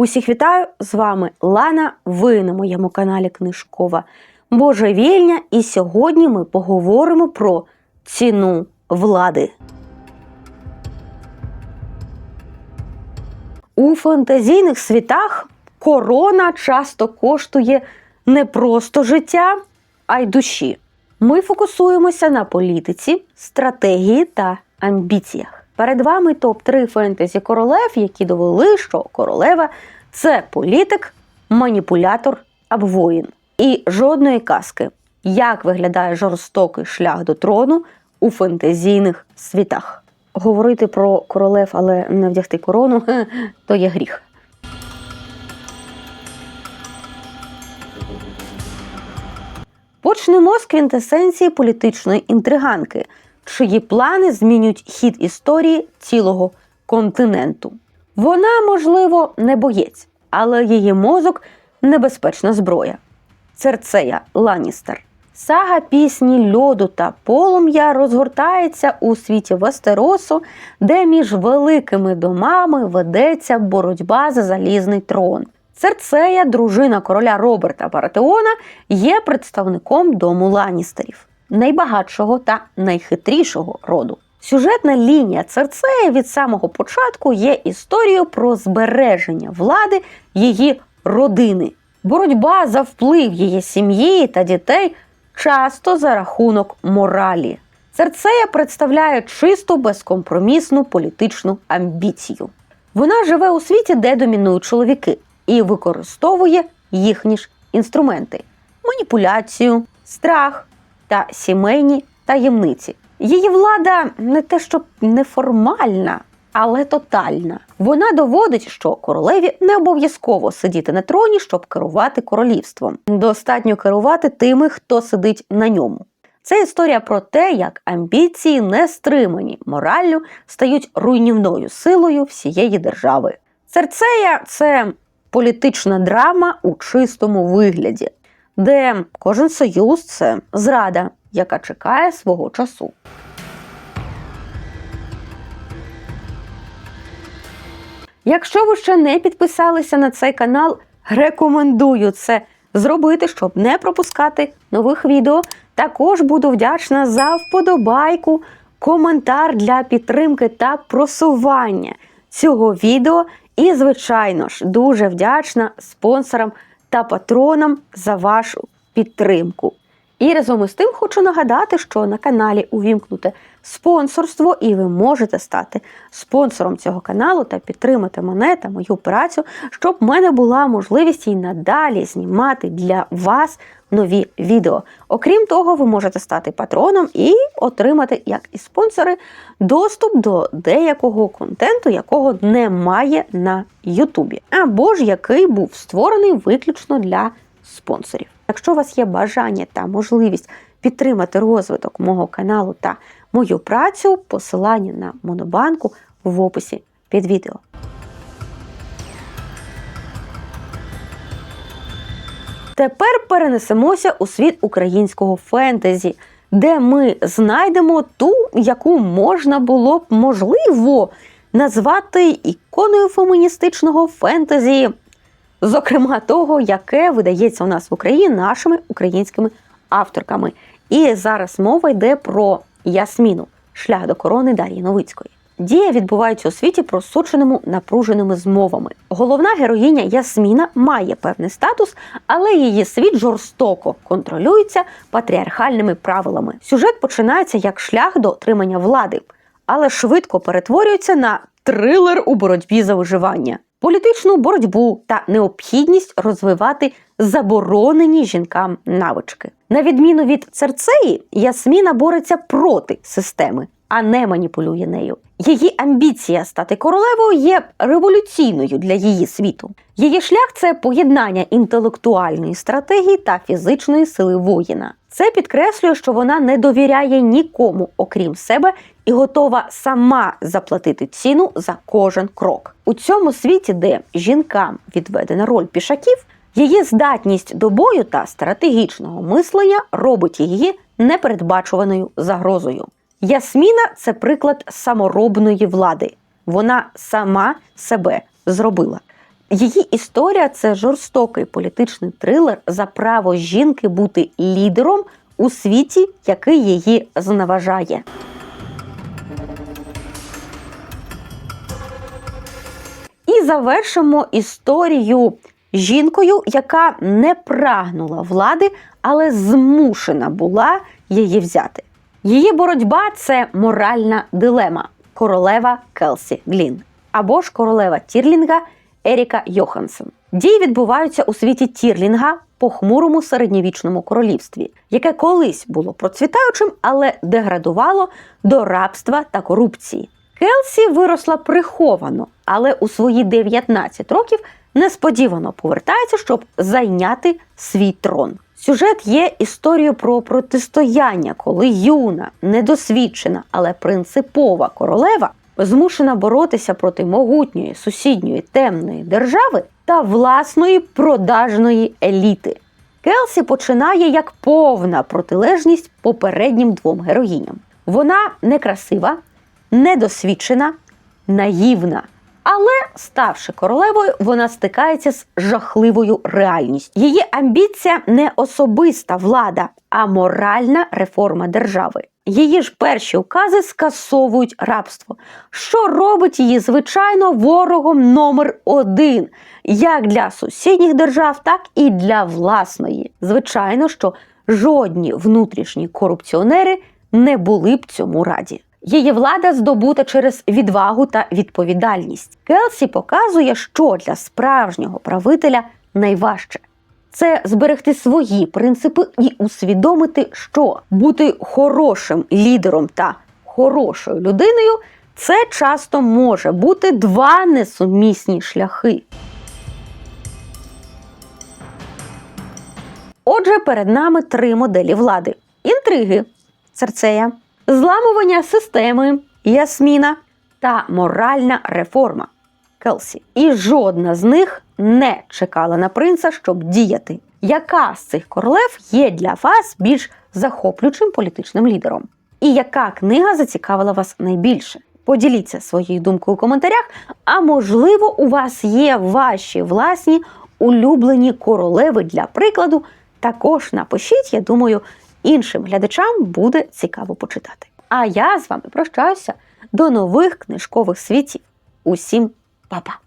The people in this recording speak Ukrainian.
Усіх вітаю! З вами Лана. Ви на моєму каналі Книжкова Божевільня. І сьогодні ми поговоримо про ціну влади. У фантазійних світах корона часто коштує не просто життя, а й душі. Ми фокусуємося на політиці, стратегії та амбіціях. Перед вами топ-3 фентезі королев, які довели, що королева це політик, маніпулятор або воїн. І жодної казки, як виглядає жорстокий шлях до трону у фентезійних світах. Говорити про королев, але не вдягти корону то є гріх. Почнемо з квінтесенції політичної інтриганки, чиї плани змінюють хід історії цілого континенту. Вона, можливо, не боєць, але її мозок небезпечна зброя. Церцея Ланістер. Сага пісні льоду та полум'я розгортається у світі Вестеросу, де між великими домами ведеться боротьба за залізний трон. Церцея, дружина короля Роберта Баратеона, є представником дому Ланістерів, найбагатшого та найхитрішого роду. Сюжетна лінія Церцеї від самого початку є історією про збереження влади її родини, боротьба за вплив її сім'ї та дітей часто за рахунок моралі. Церцея представляє чисту безкомпромісну політичну амбіцію. Вона живе у світі, де домінують чоловіки, і використовує їхні ж інструменти: маніпуляцію, страх та сімейні таємниці. Її влада не те, що неформальна, але тотальна. Вона доводить, що королеві не обов'язково сидіти на троні, щоб керувати королівством. Достатньо керувати тими, хто сидить на ньому. Це історія про те, як амбіції, не стримані мораллю, стають руйнівною силою всієї держави. Церцея це політична драма у чистому вигляді, де кожен союз це зрада, яка чекає свого часу. Якщо ви ще не підписалися на цей канал, рекомендую це зробити, щоб не пропускати нових відео. Також буду вдячна за вподобайку, коментар для підтримки та просування цього відео. І, звичайно ж, дуже вдячна спонсорам та патронам за вашу підтримку. І разом із тим хочу нагадати, що на каналі увімкнуте спонсорство, і ви можете стати спонсором цього каналу та підтримати мене та мою працю, щоб в мене була можливість і надалі знімати для вас нові відео. Окрім того, ви можете стати патроном і отримати, як і спонсори, доступ до деякого контенту, якого немає на Ютубі, або ж який був створений виключно для спонсорів. Якщо у вас є бажання та можливість підтримати розвиток мого каналу та мою працю, посилання на Монобанку в описі під відео. Тепер перенесемося у світ українського фентезі, де ми знайдемо ту, яку можна було б можливо назвати іконою феміністичного фентезі, зокрема того, яке видається у нас в Україні нашими українськими авторками. І зараз мова йде про Ясміну, шлях до корони Дар'ї Новицької. Дія відбувається у світі просоченому напруженими змовами. Головна героїня Ясміна має певний статус, але її світ жорстоко контролюється патріархальними правилами. Сюжет починається як шлях до отримання влади, але швидко перетворюється на трилер у боротьбі за виживання, політичну боротьбу та необхідність розвивати заборонені жінкам навички. На відміну від Церцеї, Ясміна бореться проти системи, а не маніпулює нею. Її амбіція стати королевою є революційною для її світу. Її шлях це поєднання інтелектуальної стратегії та фізичної сили воїна. Це підкреслює, що вона не довіряє нікому, окрім себе, і готова сама заплатити ціну за кожен крок. У цьому світі, де жінкам відведена роль пішаків, її здатність до бою та стратегічного мислення робить її непередбачуваною загрозою. Ясміна це приклад саморобної влади. Вона сама себе зробила. Її історія це жорстокий політичний трилер за право жінки бути лідером у світі, який її зневажає. І завершимо історію жінкою, яка не прагнула влади, але змушена була її взяти. Її боротьба це моральна дилема королева Келсі Глін або ж королева Тірлінга Еріка Йохансен. Дії відбуваються у світі Тірлінга, похмурому середньовічному королівстві, яке колись було процвітаючим, але деградувало до рабства та корупції. Келсі виросла приховано, але у свої 19 років несподівано повертається, щоб зайняти свій трон. Сюжет є історією про протистояння, коли юна, недосвідчена, але принципова королева змушена боротися проти могутньої сусідньої темної держави та власної продажної еліти. Келсі починає як повна протилежність попереднім двом героїням. Вона некрасива, недосвідчена, наївна. Але, ставши королевою, вона стикається з жахливою реальністю. Її амбіція не особиста влада, а моральна реформа держави. Її ж перші укази скасовують рабство, що робить її, звичайно, ворогом номер один як для сусідніх держав, так і для власної. Звичайно, що жодні внутрішні корупціонери не були б цьому раді. Її влада здобута через відвагу та відповідальність. Келсі показує, що для справжнього правителя найважче. Це зберегти свої принципи і усвідомити, що бути хорошим лідером та хорошою людиною це часто може бути два несумісні шляхи. Отже, перед нами три моделі влади: інтриги Церцея, зламування системи Ясміна та моральна реформа Келсі. І жодна з них не чекала на принца, щоб діяти. Яка з цих королев є для вас більш захоплюючим політичним лідером? І яка книга зацікавила вас найбільше? Поділіться своєю думкою у коментарях. А можливо, у вас є ваші власні улюблені королеви для прикладу. Також напишіть, я думаю, іншим глядачам буде цікаво почитати. А я з вами прощаюся до нових книжкових світів. Усім па-па!